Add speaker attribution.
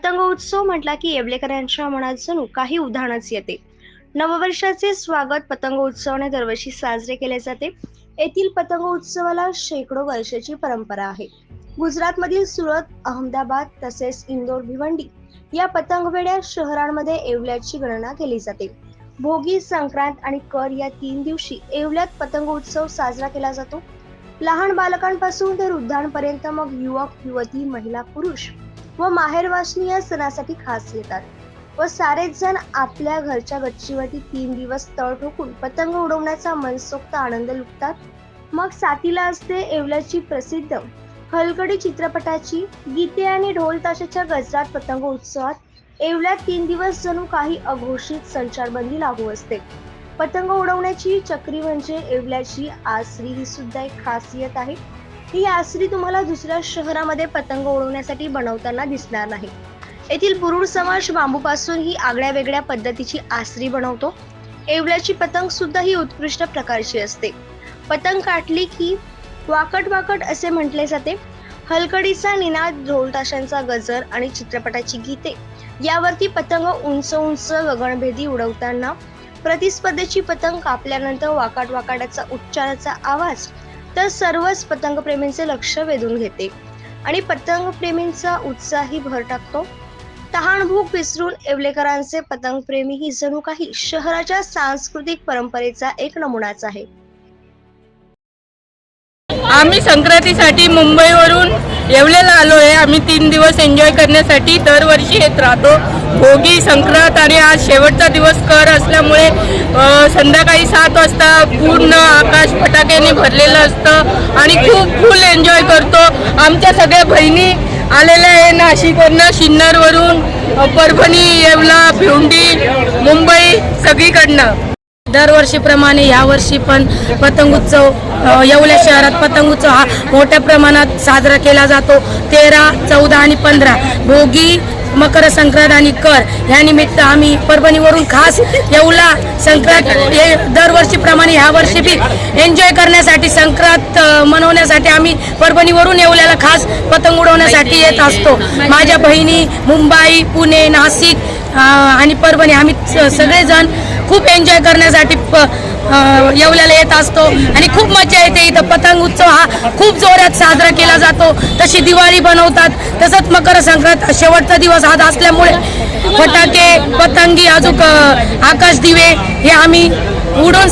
Speaker 1: उत्सव म्हटला की येवलेकरांच्या मनात जणू काही उदाहरणच येते. नववर्षाचे स्वागत पतंग उत्सवाने दरवर्षी साजरे केले जाते. येथील पतंग उत्सवाला शेकडो वर्षाची परंपरा आहे. गुजरातमधील सुरत अहमदाबाद तसेच इंदोर भिवंडी या पतंगवेड्या शहरांमध्ये येवल्याची गणना केली जाते. भोगी संक्रांत आणि कर या तीन दिवशी येवल्यात पतंग उत्सव साजरा केला जातो. लहान बालकांपासून ते वृद्धांपर्यंत मग युवक युवती महिला पुरुष व माहेरवासनी या सणासाठी खास येतात. व सारेच जण आपल्या घरच्या गच्चीवरती तीन दिवस तळ ठोकून पतंग उडवण्याचा मनसोक्त आनंद लुटतात. मग साथीला असते येवल्याची प्रसिद्ध हलकडी चित्रपटाची गीते आणि ढोल ताशाच्या गजरात पतंग उत्सवात येवल्यात तीन दिवस जणू काही अघोषित संचारबंदी लागू असते. पतंग उडवण्याची चक्री म्हणजे येवल्याची आसरी ही सुद्धा एक खासियत आहे. ही आसरी तुम्हाला दुसऱ्या शहरामध्ये पतंग उडवण्यासाठी बनवताना दिसणार नाही. येथील पुरुष समाज बांबूपासून ही आगळ्या वेगळ्या पद्धतीची आसरी बनवतो. येवल्याची पतंग सुद्धा ही उत्कृष्ट प्रकारची असते. पतंग काटली की वाकट वाकट असे म्हटले जाते. हलकडीचा निनाद ढोलताशांचा गजर आणि चित्रपटाची गीते. यावरती पतंग उंच उंच गगनभेदी उडवताना प्रतिस्पर्धेची पतंग कापल्यानंतर वाकाट वाकाटाचा उच्चाराचा आवाज तर सर्वच पतंगप्रेमींचे लक्ष वेधून घेते. आणि पतंगप्रेमींचा उत्साही भर टाकतो. तहानभूक विसरून येवलेकरांचे पतंगप्रेमी ही जणू काही शहराच्या सांस्कृतिक परंपरेचा एक नमुनाच आहे.
Speaker 2: आम्ही संक्रांतीसाठी मुंबईवरून येवलेला आलो आहे आम्ही तीन दिवस एन्जॉय करण्यासाठी दरवर्षी येत राहतो. भोगी संक्रांत आणि आज शेवटचा दिवस कर असल्यामुळे संध्याकाळी सात वाजता पूर्ण आकाश फटाक्याने भरलेलं असतं आणि खूप फुल एन्जॉय करतो. आमच्या सगळ्या बहिणी आलेल्या आहे नाशिकवरनं शिन्नरवरून परभणी येवला भिवंडी मुंबई सगळीकडनं. दरवर्षीप्रमाणे यावर्षी पण पतंग उत्सव येवल्या शहरात पतंग उत्सव हा मोठ्या प्रमाणात साजरा केला जातो. तेरा चौदा आणि पंधरा. भोगी मकर संक्रांत आणि कर ह्या निमित्त आम्ही परभणीवरून खास येवला संक्रांत हे दरवर्षीप्रमाणे ह्या वर्षी बी एन्जॉय करण्यासाठी संक्रांत मनवण्यासाठी आम्ही परभणीवरून येवल्याला खास पतंग उडवण्यासाठी येत असतो. माझ्या बहिणी मुंबई पुणे नाशिक आणि परभणी आम्ही स- सगळेजण खूप एन्जॉय करण्यासाठी येवल्याला येत असतो. आणि खूप मजा येते इथं. पतंग उत्सव हा खूप जोरात साजरा केला जातो. तशी दिवाळी बनवतात. तसंच मकर संक्रांत शेवटचा दिवस हा असल्यामुळे फटाके पतंगी अजून आकाश दिवे हे आम्ही उडून